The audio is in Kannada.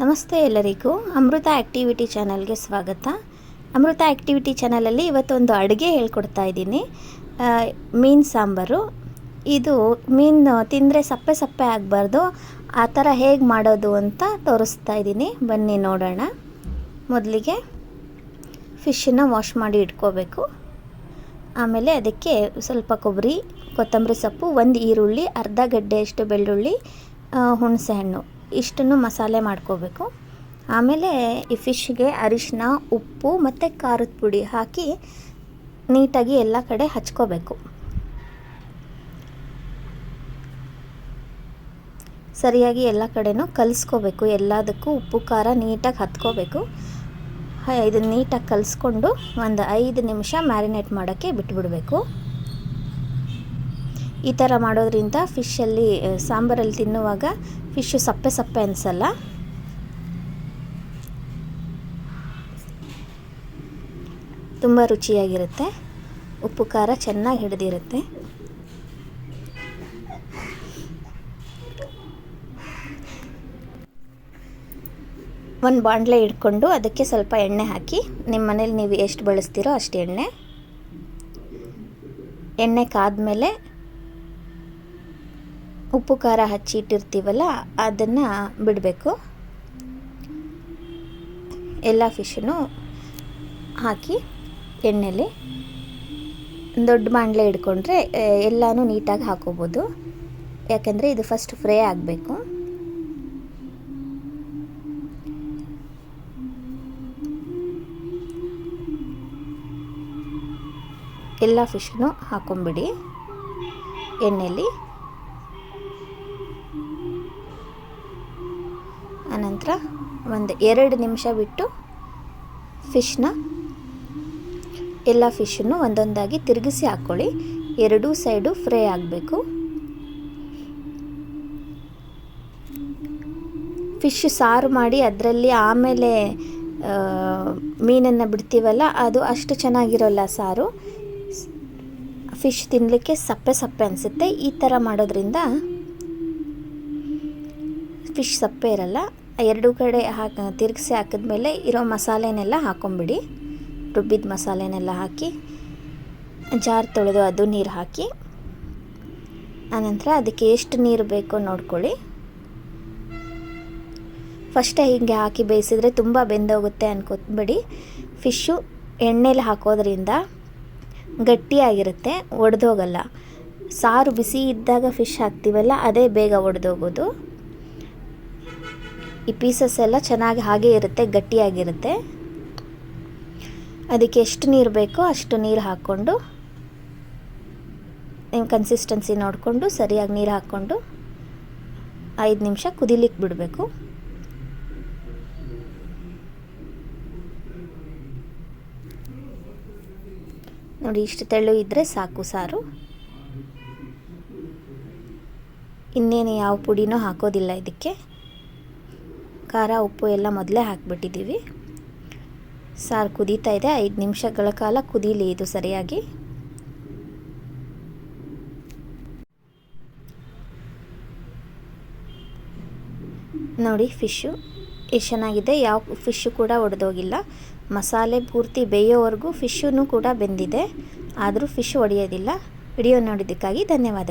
ನಮಸ್ತೆ ಎಲ್ಲರಿಗೂ ಅಮೃತ ಆ್ಯಕ್ಟಿವಿಟಿ ಚಾನಲ್ಗೆ ಸ್ವಾಗತ. ಅಮೃತ ಆ್ಯಕ್ಟಿವಿಟಿ ಚಾನಲಲ್ಲಿ ಇವತ್ತೊಂದು ಅಡುಗೆ ಹೇಳ್ಕೊಡ್ತಾ ಇದ್ದೀನಿ. ಮೀನು ಸಾಂಬಾರು. ಇದು ಮೀನು ತಿಂದರೆ ಸಪ್ಪೆ ಸಪ್ಪೆ ಆಗಬಾರ್ದು. ಆ ಥರ ಹೇಗೆ ಮಾಡೋದು ಅಂತ ತೋರಿಸ್ತಾ ಇದ್ದೀನಿ. ಬನ್ನಿ ನೋಡೋಣ. ಮೊದಲಿಗೆ ಫಿಶನ್ನು ವಾಶ್ ಮಾಡಿ ಇಟ್ಕೋಬೇಕು. ಆಮೇಲೆ ಅದಕ್ಕೆ ಸ್ವಲ್ಪ ಕೊಬ್ಬರಿ, ಕೊತ್ತಂಬರಿ ಸೊಪ್ಪು, ಒಂದು ಈರುಳ್ಳಿ, ಅರ್ಧ ಗಡ್ಡೆಯಷ್ಟು ಬೆಳ್ಳುಳ್ಳಿ ಹುಣಸೆಹಣ್ಣು. ಇಷ್ಟನ್ನು ಮಸಾಲೆ ಮಾಡ್ಕೋಬೇಕು. ಆಮೇಲೆ ಈ ಫಿಶ್ಗೆ ಅರಿಶಿನ ಉಪ್ಪು ಮತ್ತು ಖಾರದ ಪುಡಿ ಹಾಕಿ ನೀಟಾಗಿ ಎಲ್ಲ ಕಡೆ ಹಚ್ಕೋಬೇಕು. ಸರಿಯಾಗಿ ಎಲ್ಲ ಕಡೆನೂ ಕಲಿಸ್ಕೋಬೇಕು. ಎಲ್ಲದಕ್ಕೂ ಉಪ್ಪು, ಖಾರ ನೀಟಾಗಿ ಹತ್ಕೋಬೇಕು. ಇದನ್ನು ನೀಟಾಗಿ ಕಲಿಸ್ಕೊಂಡು ಒಂದು ಐದು ನಿಮಿಷ ಮ್ಯಾರಿನೇಟ್ ಮಾಡೋಕ್ಕೆ ಬಿಟ್ಬಿಡಬೇಕು. ಈ ಥರ ಮಾಡೋದ್ರಿಂದ ಫಿಶಲ್ಲಿ ಸಾಂಬಾರಲ್ಲಿ ತಿನ್ನುವಾಗ ಫಿಶ್ಶು ಸಪ್ಪೆ ಸಪ್ಪೆ ಅನಿಸಲ್ಲ? ತುಂಬ ರುಚಿಯಾಗಿರುತ್ತೆ. ಉಪ್ಪು, ಖಾರ ಚೆನ್ನಾಗಿ ಹಿಡಿದಿರುತ್ತೆ. ಒಂದು ಬಾಣಲೆ ಇಟ್ಕೊಂಡು ಅದಕ್ಕೆ ಸ್ವಲ್ಪ ಎಣ್ಣೆ ಹಾಕಿ ನಿಮ್ಮ ಮನೇಲಿ ನೀವು ಎಷ್ಟು ಬಳಸ್ತೀರೋ ಅಷ್ಟು ಎಣ್ಣೆ. ಎಣ್ಣೆ ಕಾದ್ಮೇಲೆ ಉಪ್ಪು ಖಾರ ಹಚ್ಚಿ ಇಟ್ಟಿರ್ತೀವಲ್ಲ ಅದನ್ನು ಬಿಡಬೇಕು. ಎಲ್ಲ ಫಿಶನ್ನು ಹಾಕಿ ಎಣ್ಣೆಲಿ ದೊಡ್ಡ ಬಾಣಲೆ ಹಿಡ್ಕೊಂಡ್ರೆ ಎಲ್ಲನೂ ನೀಟಾಗಿ ಹಾಕೋಬೋದು. ಯಾಕಂದರೆ ಇದು ಫಸ್ಟ್ ಫ್ರೈ ಆಗಬೇಕು. ಎಲ್ಲ ಫಿಶನ್ನು ಹಾಕೊಂಬಿಡಿ ಎಣ್ಣೆಲಿ ಆನಂತರ ಒಂದು ಎರಡು ನಿಮಿಷ ಬಿಟ್ಟು ಫಿಶ್ನ, ಎಲ್ಲ ಫಿಶನ್ನು ಒಂದೊಂದಾಗಿ ತಿರುಗಿಸಿ ಹಾಕ್ಕೊಳ್ಳಿ ಎರಡೂ ಸೈಡು ಫ್ರೈ ಆಗಬೇಕು. ಫಿಶ್ ಸಾರು ಮಾಡಿ ಅದರಲ್ಲಿ ಆಮೇಲೆ ಮೀನನ್ನು ಬಿಡ್ತೀವಲ್ಲ, ಅದು ಅಷ್ಟು ಚೆನ್ನಾಗಿರೋಲ್ಲ ಸಾರು. ಫಿಶ್ ತಿನ್ನಲಿಕ್ಕೆ ಸಪ್ಪೆ ಸಪ್ಪೆ ಅನಿಸುತ್ತೆ. ಈ ಥರ ಮಾಡೋದ್ರಿಂದ ಫಿಶ್ ಸಪ್ಪೆ ಇರಲ್ಲ. ಎರಡೂ ಕಡೆ ಹಾಕಿ, ತಿರುಗಿಸಿ ಹಾಕಿದ್ಮೇಲೆ ಇರೋ ಮಸಾಲೆನೆಲ್ಲ ಹಾಕೊಂಬಿಡಿ. ರುಬ್ಬಿದ ಮಸಾಲೆನೆಲ್ಲ ಹಾಕಿ, ಜಾರ್ ತೊಳೆದು ಅದು ನೀರು ಹಾಕಿ, ಆನಂತರ ಅದಕ್ಕೆ ಎಷ್ಟು ನೀರು ಬೇಕೋ ನೋಡ್ಕೊಳ್ಳಿ. ಫಸ್ಟೇ ಹೀಗೆ ಹಾಕಿ ಬೇಯಿಸಿದ್ರೆ ತುಂಬ ಬೆಂದೋಗುತ್ತೆ ಅನ್ಕೋಬೇಡಿ ಫಿಶ್ಶು ಎಣ್ಣೆಲಿ ಹಾಕೋದ್ರಿಂದ ಗಟ್ಟಿಯಾಗಿರುತ್ತೆ, ಒಡೆದೋಗಲ್ಲ. ಸಾರು ಬಿಸಿ ಇದ್ದಾಗ ಫಿಶ್ ಹಾಕ್ತೀವಲ್ಲ, ಅದೇ ಬೇಗ ಒಡೆದೋಗೋದು. ಈ ಪೀಸಸ್ ಎಲ್ಲ ಚೆನ್ನಾಗಿ ಹಾಗೇ ಇರುತ್ತೆ, ಗಟ್ಟಿಯಾಗಿರುತ್ತೆ. ಅದಕ್ಕೆ ಎಷ್ಟು ನೀರು ಬೇಕೋ ಅಷ್ಟು ನೀರು ಹಾಕ್ಕೊಂಡು ನಿಮ್ಮ ಕನ್ಸಿಸ್ಟೆನ್ಸಿ ನೋಡಿಕೊಂಡು ಸರಿಯಾಗಿ ನೀರು ಹಾಕ್ಕೊಂಡು ಐದು ನಿಮಿಷ ಕುದಿಲಿಕ್ಕೆ ಬಿಡಬೇಕು. ನೋಡಿ, ಇಷ್ಟು ತೆಳ್ಳು ಇದ್ದರೆ ಸಾಕು, ಸಾರು. ಇನ್ನೇನು ಯಾವ ಪುಡಿನೂ ಹಾಕೋದಿಲ್ಲ ಇದಕ್ಕೆ. ಖಾರ, ಉಪ್ಪು ಎಲ್ಲ ಮೊದಲೇ ಹಾಕಿಬಿಟ್ಟಿದ್ದೀವಿ. ಸಾರು ಕುದೀತಾ ಇದೆ. ಐದು ನಿಮಿಷಗಳ ಕಾಲ ಕುದೀಲಿ ಇದು ಸರಿಯಾಗಿ. ನೋಡಿ ಫಿಶ್ಶು ಎಷ್ಟು ಚೆನ್ನಾಗಿದೆ. ಯಾವ ಫಿಶ್ಶು ಕೂಡ ಒಡೆದೋಗಿಲ್ಲ. ಮಸಾಲೆ ಪೂರ್ತಿ ಬೇಯೋವರೆಗೂ ಫಿಶ್ಶೂ ಕೂಡ ಬೆಂದಿದೆ. ಆದರೂ ಫಿಶ್ ಒಡೆಯೋದಿಲ್ಲ. ವಿಡಿಯೋ ನೋಡಿದ್ದಕ್ಕಾಗಿ ಧನ್ಯವಾದ